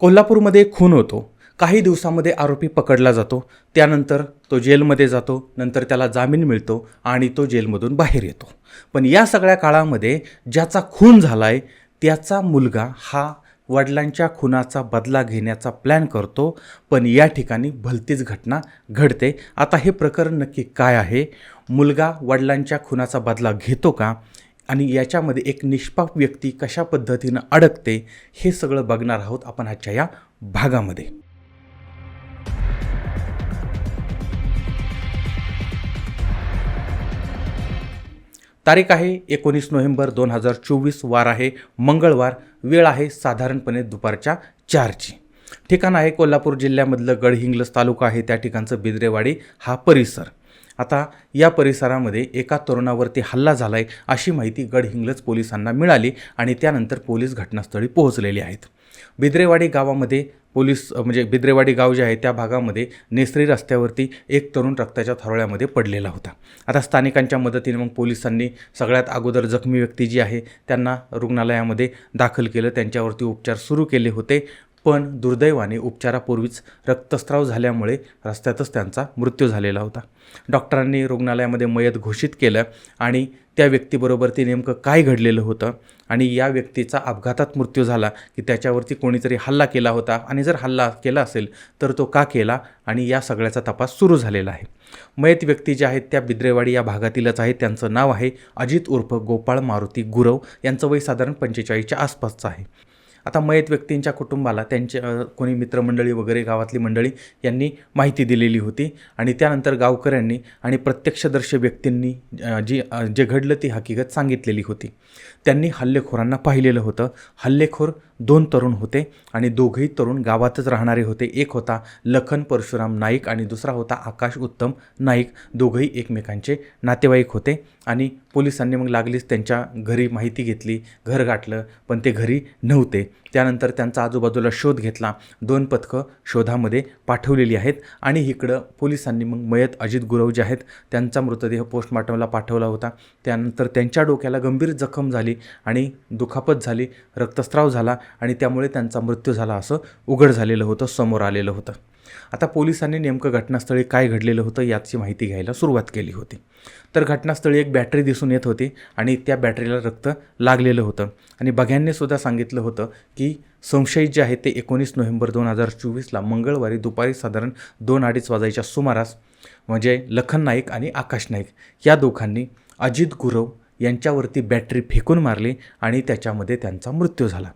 कोल्हापूरमध्ये खून होतो. काही दिवसामध्ये आरोपी पकडला जातो. त्यानंतर तो जेलमध्ये जातो. नंतर त्याला जामीन मिळतो आणि तो जेलमधून बाहेर येतो. पण या सगळ्या काळामध्ये ज्याचा खून झाला आहे त्याचा मुलगा हा वडिलांच्या खुनाचा बदला घेण्याचा प्लॅन करतो. पण या ठिकाणी भलतीच घटना घडते. आता हे प्रकरण नक्की काय आहे? मुलगा वडिलांच्या खुनाचा बदला घेतो का? आणि याच्यामध्ये एक निष्पाप व्यक्ती कशा पद्धतीनं अडकते हे सगळं बघणार आहोत आपण आजच्या या भागामध्ये. तारीख आहे एकोणीस नोव्हेंबर दोन हजार चोवीस वार आहे मंगळवार वेळ आहे साधारणपणे दुपारच्या चारची. ठिकाण आहे कोल्हापूर जिल्ह्यामधलं गडहिंग्लज तालुका आहे त्या ठिकाणचं बिद्रेवाडी हा परिसर. आता या परिसरामध्ये एका तरुणावरती हल्ला झाला आहे अशी माहिती गडहिंग्लज पोलिसांना मिळाली आणि त्यानंतर पोलीस घटनास्थळी पोहोचलेले आहेत. बिद्रेवाडी गावामध्ये पोलीस म्हणजे बिद्रेवाडी गाव जे आहे त्या भागामध्ये नेसरी रस्त्यावरती एक तरुण रक्ताच्या थरोळ्यामध्ये पडलेला होता. आता स्थानिकांच्या मदतीने मग पोलिसांनी सगळ्यात अगोदर जखमी व्यक्ती जी आहे त्यांना रुग्णालयामध्ये दाखल केलं. त्यांच्यावरती उपचार सुरू केले होते. पण दुर्दैवाने उपचारापूर्वीच रक्तस्राव झाल्यामुळे रस्त्यातच त्यांचा मृत्यू झालेला होता. डॉक्टरांनी रुग्णालयामध्ये मयत घोषित केलं आणि त्या व्यक्तीबरोबर ते नेमकं काय घडलेलं होतं आणि या व्यक्तीचा अपघातात मृत्यू झाला की त्याच्यावरती कोणीतरी हल्ला केला होता आणि जर हल्ला केला असेल तर तो का केला आणि या सगळ्याचा तपास सुरू झालेला आहे. मयत व्यक्ती ज्या आहेत त्या बिद्रेवाडी या भागातीलच आहे त्यांचं नाव आहे अजित उर्फ गोपाळ मारुती गुरव. यांचं वय साधारण पंचेचाळीसच्या आसपासचं आहे. आता मयत व्यक्तींच्या कुटुंबाला त्यांचे कोणी मित्रमंडळी वगैरे गावातली मंडळी यांनी माहिती दिलेली होती. आणि त्यानंतर गावकऱ्यांनी आणि प्रत्यक्षदर्शी व्यक्तींनी जी जे घडलं ती हकीकत सांगितलेली होती. त्यांनी हल्लेखोरांना पाहिलेलं होतं. हल्लेखोर दोन तरुण होते आणि दोघेही तरुण गावातच राहणारे होते. एक होता लखन परशुराम नाईक आणि दुसरा होता आकाश उत्तम नाईक. दोघंही एकमेकांचे नातेवाईक होते आणि पोलिसांनी मग लागलीच त्यांच्या घरी माहिती घेतली. घर गाठलं पण ते घरी नव्हते. त्यानंतर त्यांचा आजूबाजूला शोध घेतला. दोन पथकं शोधामध्ये पाठवलेली आहेत आणि इकडं पोलिसांनी मग मयत अजित गुरव जे आहेत त्यांचा मृतदेह पोस्टमॉर्टमला पाठवला होता. त्यानंतर त्यांच्या डोक्याला गंभीर जखम झाली आणि दुखापत झाली रक्तस्राव झाला आणि त्यामुळे त्यांचा मृत्यू झाला असं उघड झालेलं होतं समोर आलेलं होतं. आता पोलिसांनी नेमकं घटनास्थळी काय घडलेलं होतं याची माहिती घ्यायला सुरुवात केली होती. तर घटनास्थळी एक बॅटरी दिसून येत होती आणि त्या बॅटरीला रक्त लागलेलं होतं. आणि बघ्यांनीसुद्धा सांगितलं होतं की संशयित जे आहे ते एकोणीस नोव्हेंबर दोन हजार चोवीसला मंगळवारी दुपारी साधारण दोन अडीच वाजायच्या सुमारास म्हणजे लखन नाईक आणि आकाश नाईक या दोघांनी अजित गुरव यांच्यावरती बॅटरी फेकून मारली आणि त्याच्यामध्ये त्यांचा मृत्यू झाला.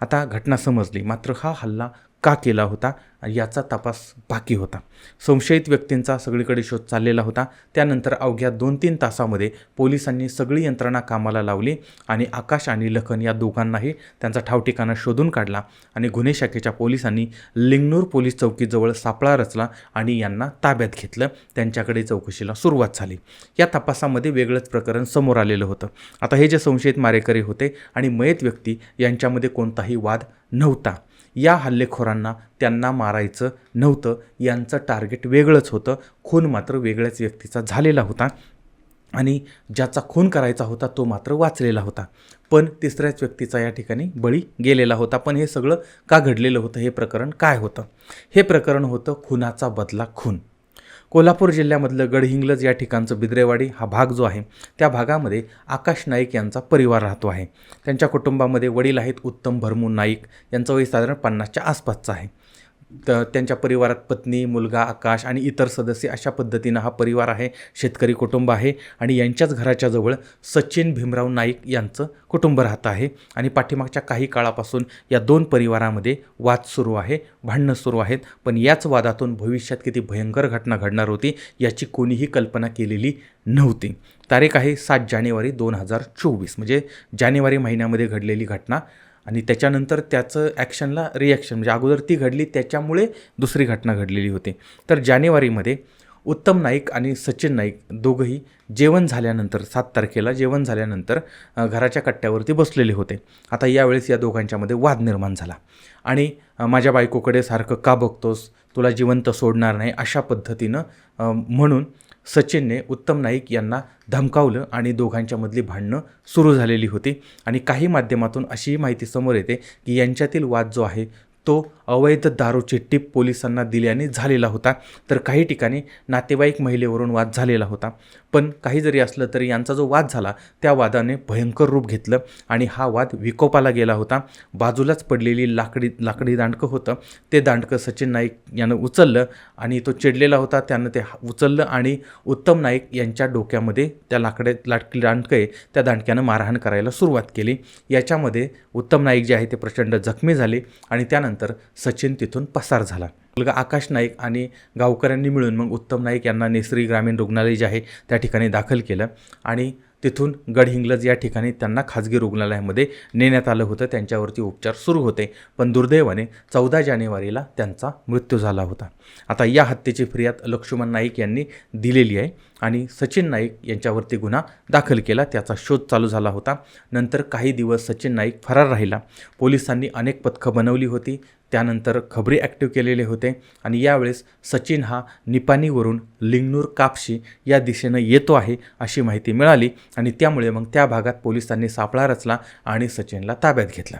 आता घटना समजली. मात्र हा हल्ला का केला होता याचा तपास बाकी होता. संशयित व्यक्तींचा सगळीकडे शोध चाललेला होता. त्यानंतर अवघ्या दोन तीन तासामध्ये पोलिसांनी सगळी यंत्रणा कामाला लावली आणि आकाश आणि लखन या दोघांनाही त्यांचा ठावठिकाणा शोधून काढला आणि गुन्हे शाखेच्या पोलिसांनी लिंगनूर पोलीस चौकीजवळ सापळा रचला आणि यांना ताब्यात घेतलं. त्यांच्याकडे चौकशीला सुरुवात झाली. या तपासामध्ये वेगळंच प्रकरण समोर आलेलं होतं. आता हे जे संशयित मारेकरी होते आणि मयत व्यक्ती यांच्यामध्ये कोणताही वाद नव्हता. या हल्लेखोरांना त्यांना मारायचं नव्हतं. यांचं टार्गेट वेगळंच होतं. खून मात्र वेगळ्याच व्यक्तीचा झालेला होता. आणि ज्याचा खून करायचा होता तो मात्र वाचलेला होता. पण तिसऱ्याच व्यक्तीचा या ठिकाणी बळी गेलेला होता. पण हे सगळं का घडलेलं होतं? हे प्रकरण काय होतं? हे प्रकरण होतं खुनाचा बदला खून. कोल्हापूर जिल्ह्यामधलं गडहिंग्लज या ठिकाणचं बिद्रेवाडी हा भाग जो आहे त्या भागामध्ये आकाश नाईक यांचा परिवार राहतो आहे. त्यांच्या कुटुंबामध्ये वडील आहेत उत्तम भरमू नाईक यांचं वय साधारण पन्नासच्या आसपासचं आहे. तर त्यांच्या परिवारात पत्नी मुलगा आकाश आणि इतर सदस्य अशा पद्धतीनं हा परिवार आहे शेतकरी कुटुंब आहे आणि यांच्याच घराच्या जवळ सचिन भीमराव नाईक यांचं कुटुंब राहतं आहे. आणि पाठीमागच्या काही काळापासून या दोन परिवारामध्ये वाद सुरू आहे भांडणं सुरू आहेत. पण याच वादातून भविष्यात किती भयंकर घटना घडणार होती याची कोणीही कल्पना केलेली नव्हती. तारीख आहे सात जानेवारी दोन हजार चोवीस. म्हणजे जानेवारी महिन्यामध्ये घडलेली घटना आणि त्याच्यानंतर त्याचं ॲक्शनला रिॲक्शन म्हणजे अगोदर ती घडली त्याच्यामुळे दुसरी घटना घडलेली होती. तर जानेवारीमध्ये उत्तम नाईक आणि सचिन नाईक दोघंही जेवण झाल्यानंतर सात तारखेला जेवण झाल्यानंतर घराच्या कट्ट्यावरती बसलेले होते. आता यावेळेस या दोघांच्यामध्ये वाद निर्माण झाला. आणि माझ्या बायकोकडे सारखं का बघतोस? तुला जिवंत सोडणार नाही अशा पद्धतीनं म्हणून सचिनने उत्तम नाईक यांना धमकावलं आणि दोघांच्यामधली भांडणं सुरू झालेली होती. आणि काही माध्यमातून अशीही माहिती समोर येते की यांच्यातील वाद जो आहे तो अवैध दारूची टीप पोलिसांना दिल्याने झालेला होता. तर काही ठिकाणी नातेवाईक महिलेवरून वाद झालेला होता. पण काही जरी असलं तरी यांचा जो वाद झाला त्या वादाने भयंकर रूप घेतलं आणि हा वाद विकोपाला गेला होता. बाजूलाच पडलेली लाकडी लाकडी दांडकं होतं. ते दांडकं सचिन नाईक यानं उचललं आणि तो चिडलेला होता. त्यानं ते हा- उचललं आणि उत्तम नाईक यांच्या डोक्यामध्ये त्या लाकडे लाटकी दांडकं आहे त्या दांडक्यानं मारहाण करायला सुरुवात केली. याच्यामध्ये उत्तम नाईक जे आहे ते प्रचंड जखमी झाले आणि त्यानंतर सचिन तिथून पसार झाला. मुलगा आकाश नाईक आणि गावकऱ्यांनी मिळून मग उत्तम नाईक यांना नेसरी ग्रामीण रुग्णालय जे आहे त्या ठिकाणी दाखल केलं आणि तिथून गडहिंग्लज या ठिकाणी त्यांना खाजगी रुग्णालयामध्ये नेण्यात आलं होतं. त्यांच्यावरती उपचार सुरू होते पण दुर्दैवाने चौदा जानेवारीला त्यांचा मृत्यू झाला होता. आता या हत्येची फिर्याद लक्ष्मण नाईक यांनी दिलेली आहे. आणि सचिन नाईक यांच्यावरती गुन्हा दाखल केला. त्याचा शोध चालू झाला होता. नंतर काही दिवस सचिन नाईक फरार राहिला. पोलिसांनी अनेक पथकं बनवली होती. त्यानंतर खबरी ॲक्टिव्ह केलेले होते आणि यावेळेस सचिन हा निपाणीवरून लिंगनूर कापशी या दिशेनं येतो आहे अशी माहिती मिळाली आणि त्यामुळे मग त्या भागात पोलिसांनी सापळा रचला आणि सचिनला ताब्यात घेतला.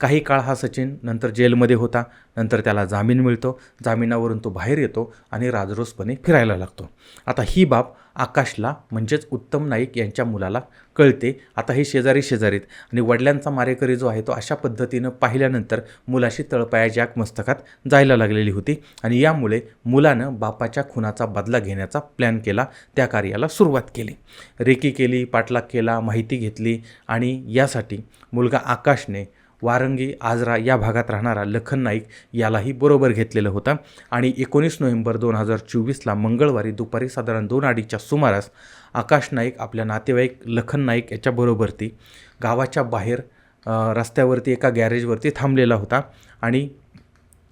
काही काळ हा सचिन नंतर जेलमध्ये होता नंतर त्याला जामीन मिळतो जामिनावरून तो बाहेर येतो आणि राजरोसपणे फिरायला लागतो. आता ही बाब आकाशला म्हणजेच उत्तम नाईक यांच्या मुलाला कळते. आता हे शेजारी शेजारीत आणि वडिलांचा मारेकरी जो आहे तो अशा पद्धतीनं पाहिल्यानंतर मुलाशी तळपाया जॅक मस्तकात जायला लागलेली होती आणि यामुळे मुलानं बापाच्या खुनाचा बदला घेण्याचा प्लॅन केला त्या कार्याला सुरुवात केली. रेकी केली पाठलाग केला माहिती घेतली आणि यासाठी मुलगा आकाशने वारंगी आजरा या भागात राहणारा लखन नाईक यालाही बरोबर घेतलेलं होतं. आणि एकोणीस नोव्हेंबर दोन हजार चोवीसला मंगळवारी दुपारी साधारण दोन अडीच्या सुमारास आकाश नाईक आपल्या नातेवाईक लखन नाईक याच्याबरोबरती गावाच्या बाहेर रस्त्यावरती एका गॅरेजवरती थांबलेला होता आणि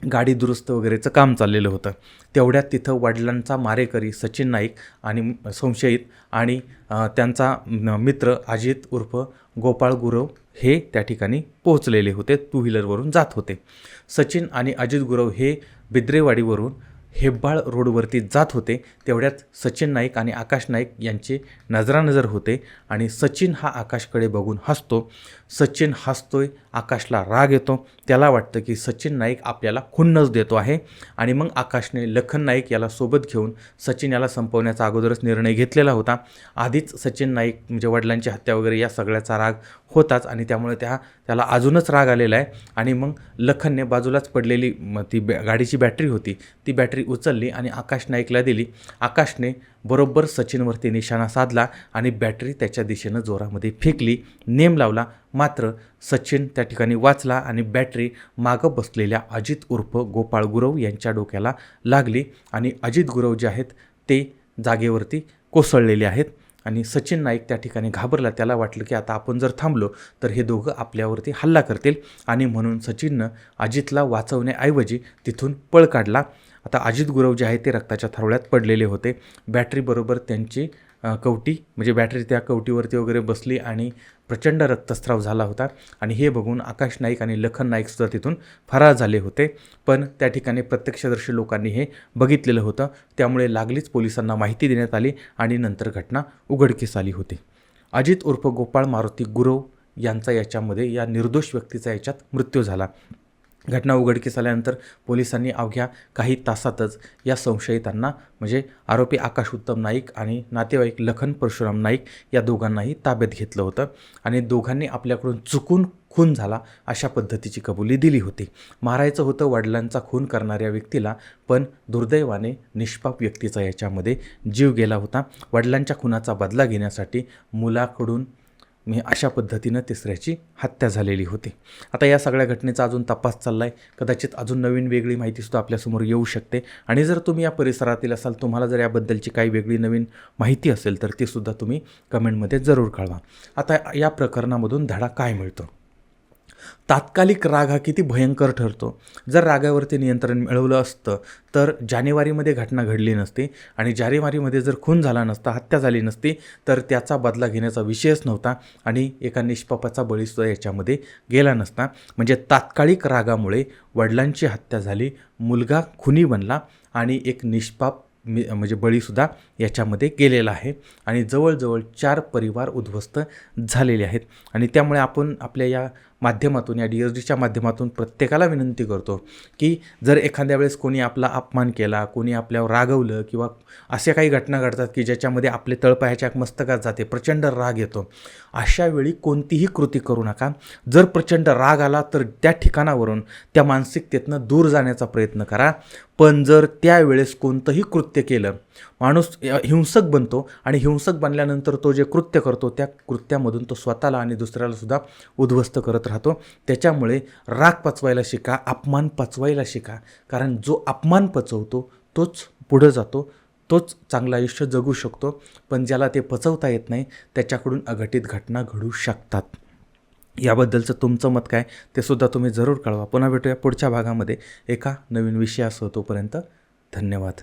गाडी दुरुस्त वगैरेचं काम चाललेलं होतं. तेवढ्यात तिथं वडिलांचा मारेकरी सचिन नाईक आणि संशयित आणि त्यांचा मित्र अजित उर्फ गोपाळ गुरव हे त्या ठिकाणी पोहोचलेले होते. टू व्हीलरवरून जात होते. सचिन आणि अजित गुरव हे बिद्रेवाडीवरून हेब्बाळ रोडवरती जात होते. तेवढ्यात सचिन नाईक आणि आकाश नाईक यांचे नजरानजर होते आणि सचिन हा आकाशकडे बघून हसतो. सचिन हसतोय आकाशला राग येतो. त्याला वाटतं की सचिन नाईक आपल्याला खुन्नस देतो आहे. आणि मग आकाशने लखन नाईक याला सोबत घेऊन सचिन याला संपवण्याचा अगोदरच निर्णय घेतलेला होता. आधीच सचिन नाईक म्हणजे वडिलांची हत्या वगैरे या सगळ्याचा राग होताच आणि त्यामुळे त्या त्याला अजूनच राग आलेला आहे. आणि मग लखनने बाजूलाच पडलेली ती बॅ गाडीची बॅटरी होती. ती बॅटरी उचलली आणि आकाश नाईकला दिली. आकाशने बरोबर सचिनवरती निशाणा साधला आणि बॅटरी त्याच्या दिशेनं जोरामध्ये फेकली नेम लावला मात्र सचिन त्या ठिकाणी वाचला आणि बॅटरी मागं बसलेल्या अजित उर्फ गोपाळ गुरव यांच्या डोक्याला लागली आणि अजित गुरव जे आहेत ते जागेवरती कोसळलेले आहेत. आणि सचिन नाईक त्या ठिकाणी घाबरला. त्याला वाटलं की आता आपण जर थांबलो तर हे दोघं आपल्यावरती हल्ला करतील. आणि म्हणून सचिननं अजितला वाचवण्याऐवजी तिथून पळ काढला. आता अजित गुरव जे आहे ते रक्ताच्या थरोळ्यात पडलेले होते. बॅटरीबरोबर त्यांची कवटी म्हणजे बॅटरी त्या कवटीवरती वगैरे बसली आणि प्रचंड रक्तस्राव झाला होता. आणि हे बघून आकाश नाईक आणि लखन नाईकसुद्धा तिथून फरार झाले होते. पण त्या ठिकाणी प्रत्यक्षदर्शी लोकांनी हे बघितलेलं होतं. त्यामुळे लागलीच पोलिसांना माहिती देण्यात आली आणि नंतर घटना उघडकीस आली होती. अजित उर्फ गोपाळ मारुती गुरव यांचा याच्यामध्ये या निर्दोष व्यक्तीचा याच्यात मृत्यू झाला. घटना उघडकीस आल्यानंतर पोलिसांनी अवघ्या काही तासातच या संशयितांना म्हणजे आरोपी आकाश उत्तम नाईक आणि नातेवाईक लखन परशुराम नाईक या दोघांनाही ताब्यात घेतलं होतं आणि दोघांनी आपल्याकडून चुकून खून झाला अशा पद्धतीची कबुली दिली होती. मारायचं होतं वडिलांचा खून करणाऱ्या व्यक्तीला पण दुर्दैवाने निष्पाप व्यक्तीचा याच्यामध्ये जीव गेला होता. वडिलांच्या खुनाचा बदला घेण्यासाठी मुलाकडून मी अशा पद्धतीनं तिसऱ्याची हत्या झालेली होती. आता या सगळ्या घटनेचा अजून तपास चालला आहे कदाचित अजून नवीन वेगळी माहितीसुद्धा आपल्यासमोर येऊ शकते. आणि जर तुम्ही या परिसरातील असाल तुम्हाला जर याबद्दलची काही वेगळी नवीन माहिती असेल तर तीसुद्धा तुम्ही कमेंटमध्ये जरूर कळवा. आता या प्रकरणामधून धडा काय मिळतो? तात्कालिक राग हा किती भयंकर ठरतो. जर रागावरती नियंत्रण मिळवलं असतं तर जानेवारीमध्ये घटना घडली नसती आणि जानेवारीमध्ये जर खून झाला नसता हत्या झाली नसती तर त्याचा बदला घेण्याचा विषयच नव्हता आणि एका निष्पापाचा बळीसुद्धा याच्यामध्ये गेला नसता. म्हणजे तात्कालिक रागामुळे वडिलांची हत्या झाली मुलगा खुनी बनला आणि एक निष्पाप मी म्हणजे बळीसुद्धा याच्यामध्ये गेलेला आहे. आणि जवळजवळ चार परिवार उद्ध्वस्त झालेले आहेत. आणि त्यामुळे आपण आपल्या या माध्यमातून या डी एस डीच्या माध्यमातून प्रत्येकाला विनंती करतो की जर एखाद्या वेळेस कोणी आपला अपमान केला कोणी आपल्यावर रागवलं किंवा अशा काही घटना घडतात की ज्याच्यामध्ये आपले तळपायाच्या मस्तकात जाते प्रचंड राग येतो अशा वेळी कोणतीही कृती करू नका. जर प्रचंड राग आला तर त्या ठिकाणावरून त्या मानसिकतेतनं दूर जाण्याचा प्रयत्न करा. पण जर त्यावेळेस कोणतंही कृत्य केलं माणूस हिंसक बनतो आणि हिंसक बनल्यानंतर तो जे कृत्य करतो त्या कृत्यामधून तो स्वतःला आणि दुसऱ्याला सुद्धा उद्ध्वस्त करत राहतो. त्याच्यामुळे राग पचवायला शिका अपमान पचवायला शिका. कारण जो अपमान पचवतो तोच पुढं जातो तोच चांगलं आयुष्य जगू शकतो. पण ज्याला ते पचवता येत नाही त्याच्याकडून अघटित घटना घडू शकतात. याबद्दलचं तुमचं मत काय ते सुद्धा तुम्ही जरूर कळवा. पुन्हा भेटूया पुढच्या भागामध्ये. एका नवीन विषयासह तोपर्यंत धन्यवाद.